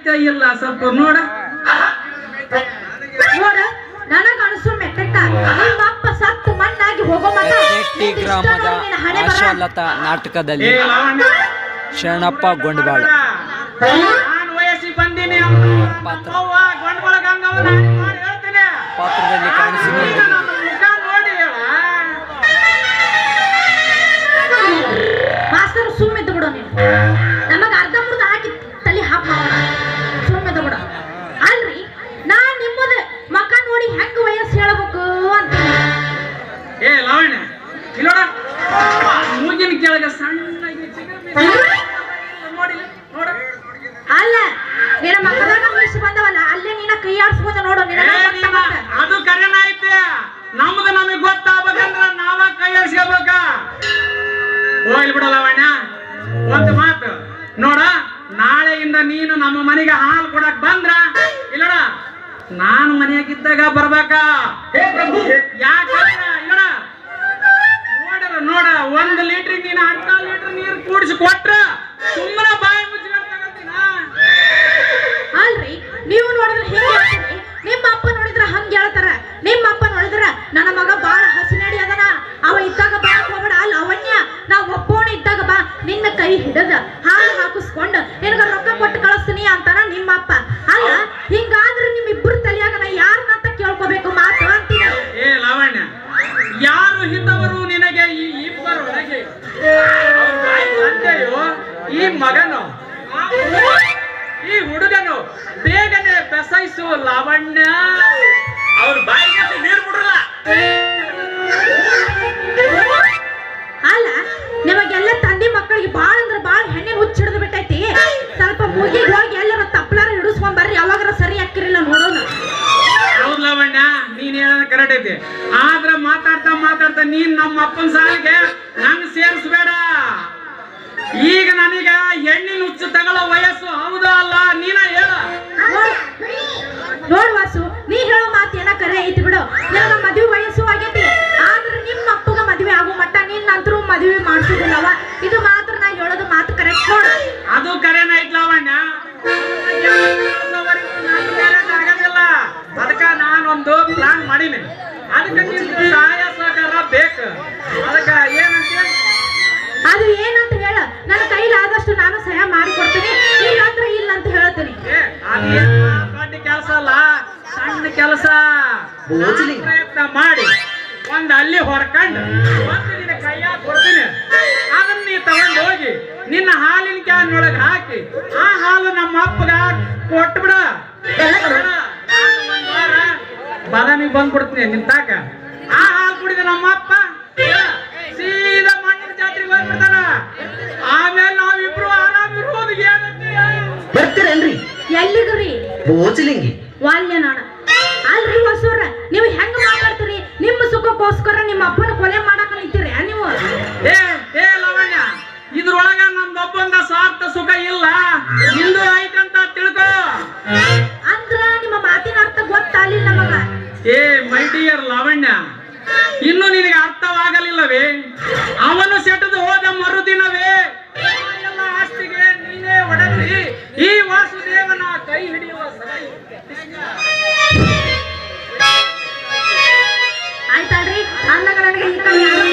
ಆಗೈತೆ ಇಲ್ಲ ಸ್ವಲ್ಪ ನೋಡ. ನೋಡ ನನಗ ಅನ್ಸು ಮೆಟ್ಟಕ್ಕ ನಿಮ್ಮ ಅಪ್ಪ ಸತ್ತು ಮಣ್ಣಾಗಿ ಹೋಗೋ ನೆಟ್ಟಿ ಗ್ರಾಮದ ಆಶಾಲತಾ ನಾಟಕದಲ್ಲಿ? ಶರಣಪ್ಪ ಗೊಂಡಬಾಳ ನಾನು ವಯಸ್ಸಿಗೆ ಬಂದೀನಿ. ಪಾತ್ರ. ಗೊಂಡಬಾಳ ಗೊಂಡ್ಬಳ ಗಂಗವ್ವ ಚಿಗುರು ಬಿದ್ದಿದೆ. ನೋಡಿ. ಅಲ್ಲ ನಿನ್ನ ಮಕ್ಕದಾಗ ಮೀಸು ಬಂದವಲ್ಲ ಅಲ್ಲೇ ನೀನ ಕೈ ಆಡ್ಸ್ಬೋದು ನೋಡು ನಿನ್ನ ಅದು ಕರೆನ ಐತೆ ನಮ್ದು ನಮಗ್ ಗೊತ್ತಾಗ್ಬೇಕಂದ್ರ ನಾವ ಕೈ ಆಡ್ಸ್ಕೋಬೇಕ ಹೋಗ್ಲಿ ಒಂದು ಮಾತು. ನೋಡ ನಾಳೆಯಿಂದ ನೀನು ನಮ್ಮ ಮನೆಗೆ ಹಾಲು ಕೊಡಕ್ ಬಂದ್ರ ಇಲ್ಲಡ ನಾನು ಮನೆಯಾಗಿದ್ದಾಗ ಬರ್ಬೇಕ? ಯಾಕಂದ್ರ ನೋಡ ಒಂದ್ ಲೀಟರ್ ನೀನ್ ಅರ್ಧ ಲೀಟರ್ ನೀರು ಕೂಡಿಸಿ ಕೊಟ್ರ. ಮಗನು. ಈ ಹುಡುಗನು ಬೇಗನೆ ಬೆಸೈಸು ಲಾವಣ್ಯ. ಅವ್ರ ಬಾಯಿಗೆ ನೀರು ಬಿಡಲ್ಲ ಅಲ್ಲ ನಿಮಗೆಲ್ಲ ತಂದೆ ಮಕ್ಕಳಿಗೆ ಬಾಳ ಅಂದ್ರೆ ಬಾಳ ಹೆಣ್ಣಿನ ಹುಚ್ಚ ಹಿಡಿದು ಬಿಟ್ಟೈತಿ. ಸ್ವಲ್ಪ ಮುಗಿ ಹೋಗಿ ಎಲ್ಲರ ತಪ್ಪಲಾರ ಹಿಡಿಸ್ಕೊಂಡ್ ಬರ್ರಿ ಯಾವಾಗಾರ ಸರಿ ಹಾಕಿರಿಲ್ಲ ನೋಡೋಣ ಹೌದ್ ಲಾವಣ್ಯ ನೀನ್ ಹೇಳೋದು ಕರೆಕ್ಟ್ ಐತಿ. ಆದ್ರ ಮಾತಾಡ್ತಾ ಮಾತಾಡ್ತಾ ನೀನ್ ನಮ್ಮ ಅಪ್ಪನ ಸಾಲಿಗೆ ನಂಗ್ ಸೇರಿಸ್ಬೇಡ. ಈಗ ನನಗ ಹೆಣ್ಣಿನ ಹುಚ್ಚು ತಗೊಳ್ಳೋ ವಯಸ್ಸು ಹೌದಾ ಅಲ್ಲ? ನೀನ ಹೇಳ. ನೋಡ್- ವಾಸು ನೀ ಹೇಳೋ ಮಾತು ಏನ ಕರೆ ಐತಿ ಬಿಡು. ನಿನಗ ಮದುವೆ ವಯಸ್ಸು ಆಗೈತಿ. ಆದ್ರೆ ನಿಮ್ಮ ಅಪ್ಪಗ ಮದುವೆ ಆಗೋ ಮಟ್ಟ ನಿನ್ನ ಅಂತರೂ ಮದುವೆ ಮಾಡ್ಸೋದಿಲ್ಲವ. ಇದು ಮಾತ್ರ ನಾ ಹೇಳೋದು ಮಾತು ಕರೆಕ್ಟ್ ನೋಡು. ಅದು ಕರೆನ ಐತ್ಲವಣ್ಣ ಆಗಂಗಿಲ್ಲ. ಅದಕ್ಕ ನಾನೊಂದು ಪ್ಲಾನ್ ಮಾಡೀನಿ. ಅದಕ್ಕೆ ಸಹಾಯ ಸಹಕಾರ ಬೇಕು. ಅದಕ್ಕ ಏನಂತ? ಅದು ಆದಷ್ಟು ನಾನು ಸಹಾಯ ಮಾಡಿ ಕೊಡ್ತೀನಿ ಇಲ್ಲ ಅಂದ್ರೆ ಇಲ್ಲ ಅಂತ ಹೇಳ್ತೀನಿ ದೊಡ್ಡ ಕೆಲಸ ಅಲ್ಲ ಸಣ್ಣ ಕೆಲಸ. ಪ್ರಯತ್ನ ಮಾಡಿ ಒಂದ್ ಅಲ್ಲಿ ಹೊರಕಂಡು ಒಂದು ನಿನ್ನ ಕೈಯಾಗ ಕೊಡ್ತೀನಿ. ಅದನ್ನ ನೀ ತಗೊಂಡು ಹೋಗಿ ನಿನ್ನ ಹಾಲಿನ ಕ್ಯಾನ್ ಒಳಗೆ ಹಾಕಿ ಆ ಹಾಲು ನಮ್ಮ ಅಪ್ಪಗ ಕೊಟ್ಬಿಡ ಬಾದಾಮಿಗೆ ಬಂದ್ಬಿಡ್ತೀನಿ ನಿಂತಾಕ ಆ ಹಾಲು ಕುಡಿದ ನಮ್ಮ ಅಪ್ಪ ಬೋಚಲಿಂಗಿ ವಾಲ್ಯನಾಣ. ಅಲ್ರಿ ಹೊಸೂರ ನೀವು ಹೆಂಗ ಮಾತಾಡ್ತೀರಿ? ನಿಮ್ಮ ಸುಖಕ್ಕೋಸ್ಕರ ನಿಮ್ಮ ಅಪ್ಪನ ಕೊಲೆ ಮಾಡಕ್ ನಿಂತೀರಿ ನೀವು? ಏ ಏ ಲವಣ್ಯ ಇದ್ರೊಳಗ ನಮ್ದೊಬ್ಬಂದ ಸ್ವಾರ್ಥ ಸುಖ ಇಲ್ಲ. ನಿಂದು ಐತಂತ ತಿಳ್ಕೊ. ಅಂದ್ರ ನಿಮ್ಮ ಮಾತಿನ ಅರ್ಥ ಗೊತ್ತಾಗಲಿಲ್ಲ ನಮಗ. ಏ ಮೈ ಡಿಯರ್ ಲಾವಣ್ಯ ಇನ್ನು ನಿನಗೆ ಅರ್ಥವಾಗಲಿಲ್ಲವೇ? ಅವನು ಸೆಟದು ಹೋದ ಮರುದಿನವೇ anda, anda, anda, anda, anda,